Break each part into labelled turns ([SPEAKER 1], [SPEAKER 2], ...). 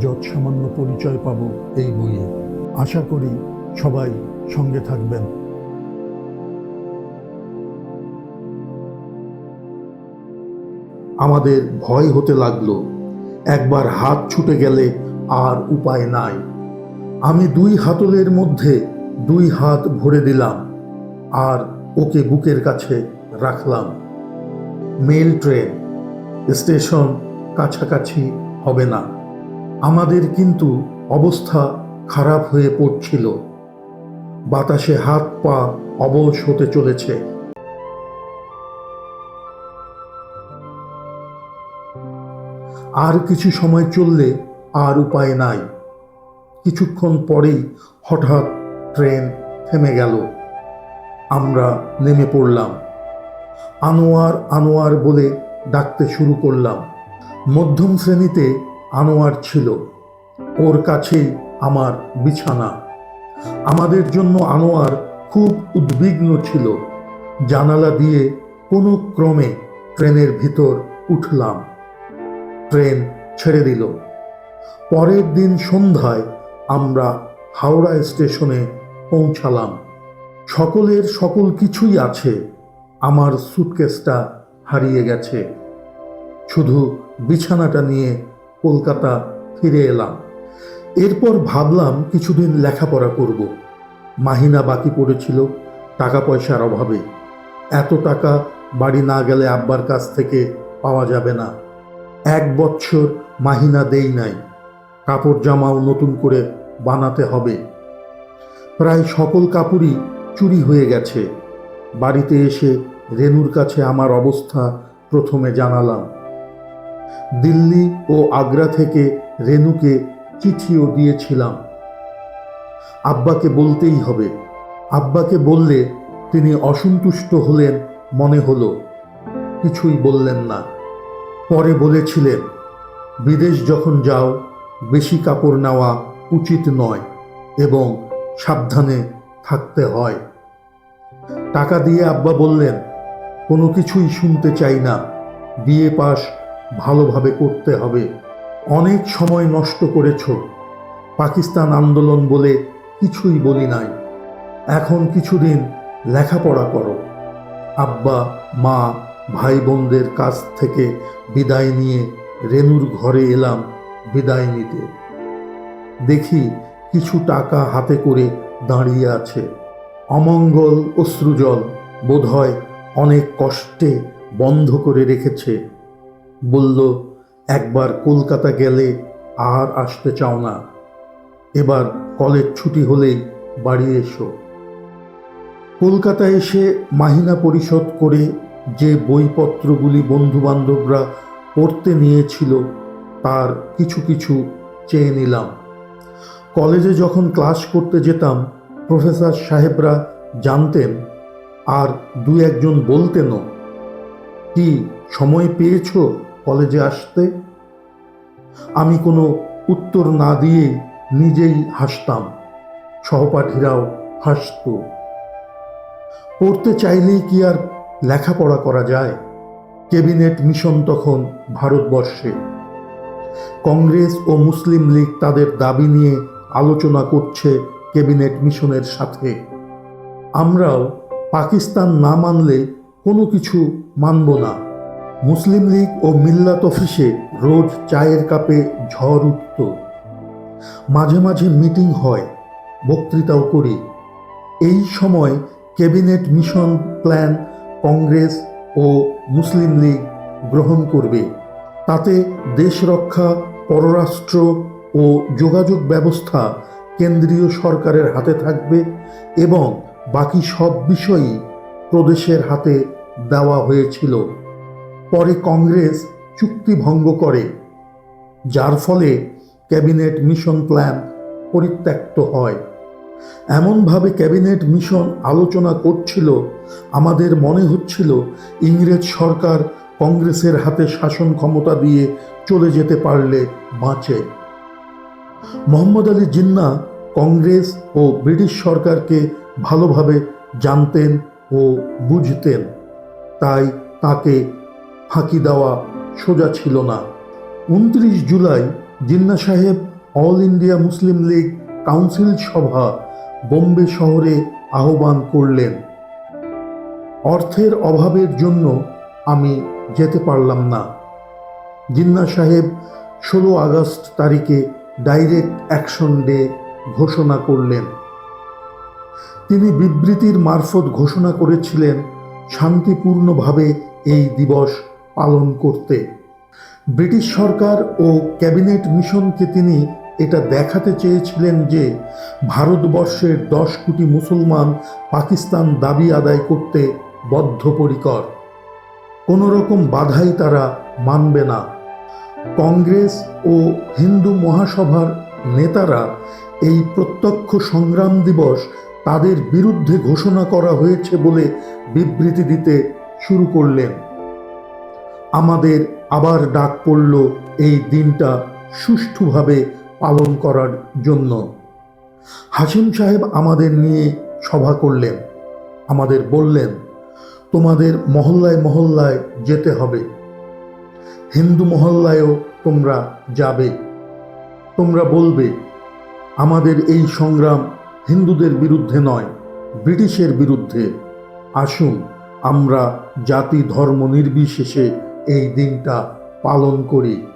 [SPEAKER 1] যৎসামান্য পরিচয় পাব এই বইয়ে। আশা করি সবাই সঙ্গে থাকবেন। আমাদের ভয় হতে লাগল, একবার হাত ছুটে গেলে আর উপায় নাই। আমি দুই হাতলের মধ্যে দুই হাত ভরে দিলাম, আর ওকে বুকের কাছে রাখলাম। মেল ট্রেন, স্টেশন কাছাকাছি হবে না। আমাদের কিন্তু অবস্থা খারাপ হয়ে পড়ছিল। বাতাসে হাত পা অবশ হতে চলেছে। আর কিছু সময় চললে আর উপায় নাই। কিছুক্ষণ পরেই হঠাৎ ট্রেন থেমে গেল। আমরা নেমে পড়লাম। আনোয়ার আনোয়ার বলে ডাকতে শুরু করলাম। মধ্যম শ্রেণীতে আনোয়ার ছিল। ওর কাছেই আমার বিছানা। আমাদের জন্য আনোয়ার খুব উদ্বিগ্ন ছিল। জানালা দিয়ে কোনো ক্রমে ট্রেনের ভিতর উঠলাম। ট্রেন ছেড়ে দিল। পরের দিন সন্ধ্যায় আমরা হাওড়া স্টেশনে পৌঁছালাম। সকলের সকল কিছুই আছে। আমার সুটকেসটা হারিয়ে গেছে। শুধু বিছানাটা নিয়ে কলকাতা ফিরে এলাম। এরপর ভাবলাম কিছুদিন লেখাপড়া করব। মাহিনা বাকি পড়েছিল টাকা পয়সার অভাবে। এত টাকা বাড়ি না গেলে আব্বার কাছ থেকে পাওয়া যাবে না। এক বছর মাহিনা দেই নাই। কাপড় জামাও নতুন করে বানাতে হবে। প্রায় সকল কাপড়ই চুরি হয়ে গেছে। বাড়িতে এসে রেনুর কাছে আমার অবস্থা প্রথমে জানালাম। দিল্লি ও আগ্রা থেকে রেনুকে চিঠিও দিয়েছিলাম। আব্বাকে বলতেই হবে। আব্বাকে বললে তিনি অসন্তুষ্ট হলেন মনে হলো। কিছুই বললেন না। পরে বলেছিলেন, বিদেশ যখন যাও, বেশি কাপড় নেওয়া উচিত নয় এবং সাবধানে থাকতে হয়। টাকা দিয়ে আব্বা বললেন, কোনো কিছুই শুনতে চাই না। বিয়ে পাস ভালোভাবে করতে হবে। অনেক সময় নষ্ট করেছ। পাকিস্তান আন্দোলন বলে কিছুই বলি নাই। এখন কিছুদিন লেখাপড়া করো। আব্বা, মা ভাই বোনদের কাছ থেকে বিদায় নিয়ে রেনুর ঘরে এলাম বিদায় নিতে। দেখি কিছু টাকা হাতে করে দাঁড়িয়ে আছে। অমঙ্গল অশ্রুজল বোধহয় অনেক কষ্টে বন্ধ করে রেখেছে। বলল, একবার কলকাতা গেলে আর আসতে চাও না। এবার কলেজ ছুটি হলেই বাড়ি এসো। কলকাতা এসে মাহিনা পরিশোধ করে যে বইপত্রগুলি বন্ধুবান্ধবরা পড়তে নিয়েছিল, তার কিছু কিছু চেয়ে নিলাম। কলেজে যখন ক্লাস করতে যেতাম, প্রফেসর সাহেবরা জানতেন আর দু একজন বলতেনও, কি সময় পেয়েছ? কলেজে আসতে আমি কোনো উত্তর না দিয়ে নিজেই হাসতাম। সহপাঠীরাও হাসত। পড়তে চাইলেই কি আর লেখাপড়া করা যায়? ক্যাবিনেট মিশন তখন ভারতবর্ষে। কংগ্রেস ও মুসলিম লীগ তাদের দাবি নিয়ে আলোচনা করছে ক্যাবিনেট মিশনের সাথে। আমরাও পাকিস্তান না মানলে কোনো কিছু মানব না। মুসলিম লীগ ও মিল্লাত অফিসে রোজ চায়ের কাপে ঝড় উঠত। মাঝে মাঝে মিটিং হয়, বক্তৃতাও করি। এই সময় ক্যাবিনেট মিশন প্ল্যান কংগ্রেস ও মুসলিম লীগ গ্রহণ করবে। তাতে দেশ রক্ষা, পররাষ্ট্র ও যোগাযোগ ব্যবস্থা কেন্দ্রীয় সরকারের হাতে থাকবে এবং বাকি সব বিষয়ই প্রদেশের হাতে দেওয়া হয়েছিল। পরে কংগ্রেস চুক্তি ভঙ্গ করে, যার ফলে ক্যাবিনেট মিশন প্ল্যান পরিত্যক্ত হয়। এমনভাবে ক্যাবিনেট মিশন আলোচনা করছিল, আমাদের মনে হচ্ছিল ইংরেজ সরকার কংগ্রেসের হাতে শাসন ক্ষমতা দিয়ে চলে যেতে পারলে বাঁচে। মোহাম্মদ আলী জিন্না কংগ্রেস ও ব্রিটিশ সরকারকে ভালোভাবে জানতেন ও বুঝতেন, তাই তাকে ফাঁকি দেওয়া সোজা ছিল না। উনত্রিশ জুলাই জিন্না সাহেব All India Muslim League council সভা বোম্বে শহরে আহ্বান করলেন। অর্থের অভাবের জন্য আমি যেতে পারলাম না। জিন্না সাহেব ষোলো আগস্ট তারিখে ডাইরেক্ট অ্যাকশন ডে ঘোষণা করলেন। তিনি বিবৃতির মারফত ঘোষণা করেছিলেন শান্তিপূর্ণভাবে এই দিবস পালন করতে। ব্রিটিশ সরকার ও ক্যাবিনেট মিশনকে তিনি এটা দেখাতে চেয়েছিলেন যে, ভারতবর্ষের দশ কোটি মুসলমান পাকিস্তান দাবি আদায় করতে বদ্ধপরিকর। কোনো রকম বাধাই তারা মানবে না। কংগ্রেস ও হিন্দু মহাসভার নেতারা এই প্রত্যক্ষ সংগ্রাম দিবস তাদের বিরুদ্ধে ঘোষণা করা হয়েছে বলে বিবৃতি দিতে শুরু করলেন। আমাদের আবার ডাক পড়ল এই দিনটা সুষ্ঠুভাবে পালন করার জন্য। হাসিম সাহেব আমাদের নিয়ে সভা করলেন। আমাদের বললেন, তোমাদের মহল্লায় মহল্লায় যেতে হবে। হিন্দু মহল্লায়ও তোমরা যাবে। তোমরা বলবে, আমাদের এই সংগ্রাম হিন্দুদের বিরুদ্ধে নয়, ব্রিটিশের বিরুদ্ধে। আসুন, আমরা জাতি ধর্ম নির্বিশেষে এই দিনটা পালন করি।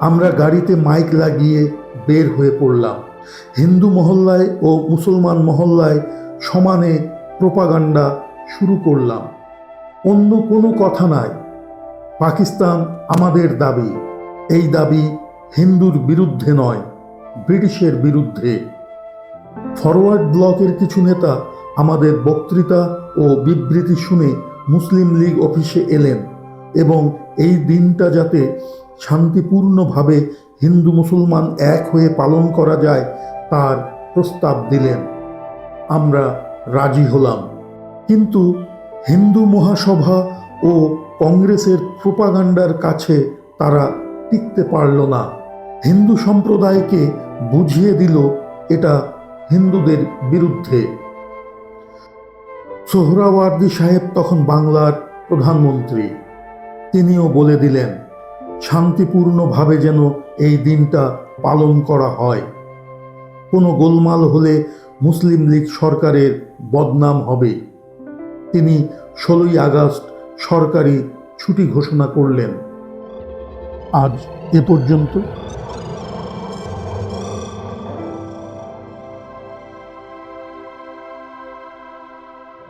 [SPEAKER 1] আমরা গাড়িতে মাইক লাগিয়ে বের হয়ে পড়লাম। হিন্দু মহল্লায় ও মুসলমান মহল্লায় সমানে প্রোপাগান্ডা শুরু করলাম। অন্য কোনো কথা নাই। পাকিস্তান আমাদের দাবি। এই দাবি হিন্দুর বিরুদ্ধে নয়, ব্রিটিশের বিরুদ্ধে। ফরওয়ার্ড ব্লকের কিছু নেতা আমাদের বক্তৃতা ও বিবৃতি শুনে মুসলিম লীগ অফিসে এলেন। এবং এই দিনটা যাতে শান্তিপূর্ণভাবে হিন্দু মুসলমান এক হয়ে পালন করা যায়, তার প্রস্তাব দিলেন। আমরা রাজি হলাম। কিন্তু হিন্দু মহাসভা ও কংগ্রেসের প্রোপাগান্ডার কাছে তারা টিকতে পারল না। হিন্দু সম্প্রদায়কে বুঝিয়ে দিল এটা হিন্দুদের বিরুদ্ধে। সোহরাওয়ার্দী সাহেব তখন বাংলার প্রধানমন্ত্রী। তিনিও বলে দিলেন, শান্তিপূর্ণভাবে যেন এই দিনটা পালন করা হয়। কোনো গোলমাল হলে মুসলিম লীগ সরকারের বদনাম হবে। তিনি ষোলোই আগস্ট সরকারি ছুটি ঘোষণা করলেন। আজ এ পর্যন্ত